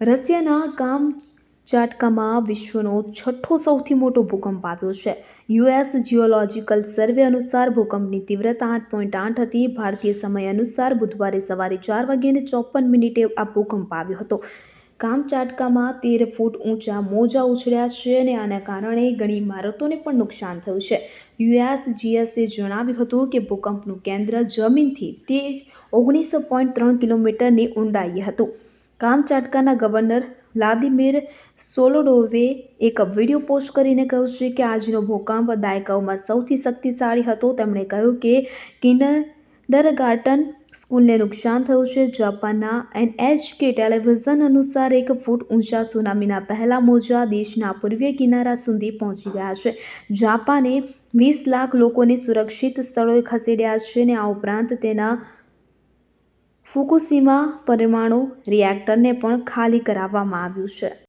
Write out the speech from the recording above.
રશિયાના કામ ચાટકામાં વિશ્વનો છઠ્ઠો સૌથી મોટો ભૂકંપ આવ્યો છે. યુએસ જીઓલોજિકલ સર્વે અનુસાર ભૂકંપની તીવ્રતા આઠ પોઈન્ટ આઠ હતી. ભારતીય સમય અનુસાર બુધવારે સવારે ચાર વાગ્યાને ચોપન મિનિટે આ ભૂકંપ આવ્યો હતો. કામચાટકામાં તેર ફૂટ ઊંચા મોજા ઉછળ્યા છે અને આના કારણે ઘણી ઇમારતોને પણ નુકસાન થયું છે. યુએસ જીએસએ જણાવ્યું હતું કે ભૂકંપનું કેન્દ્ર જમીનથી તે ઓગણીસો પોઈન્ટ ત્રણ કિલોમીટરની ઊંડાઈએ હતું. કામચાટકાના ગવર્નર વ્લાદિમીર સોલોડોવે એક વીડિયો પોસ્ટ કરીને કહ્યું છે કે આજનો ભૂકંપ દાયકાઓમાં સૌથી શક્તિશાળી હતો. તેમણે કહ્યું કે કિન્ડરગાર્ટન સ્કૂલને નુકસાન થયું છે. જાપાનના એનએચકે ટેલિવિઝન અનુસાર એક ફૂટ ઊંચા સુનામીના પહેલા મોજા દેશના પૂર્વીય કિનારા સુધી પહોંચી ગયા છે. જાપાને વીસ લાખ લોકોને સુરક્ષિત સ્થળોએ ખસેડ્યા છે અને આ ઉપરાંત તેના ફુકુશીમા પરમાણુ રિએક્ટરને પણ ખાલી કરાવવામાં આવ્યું છે.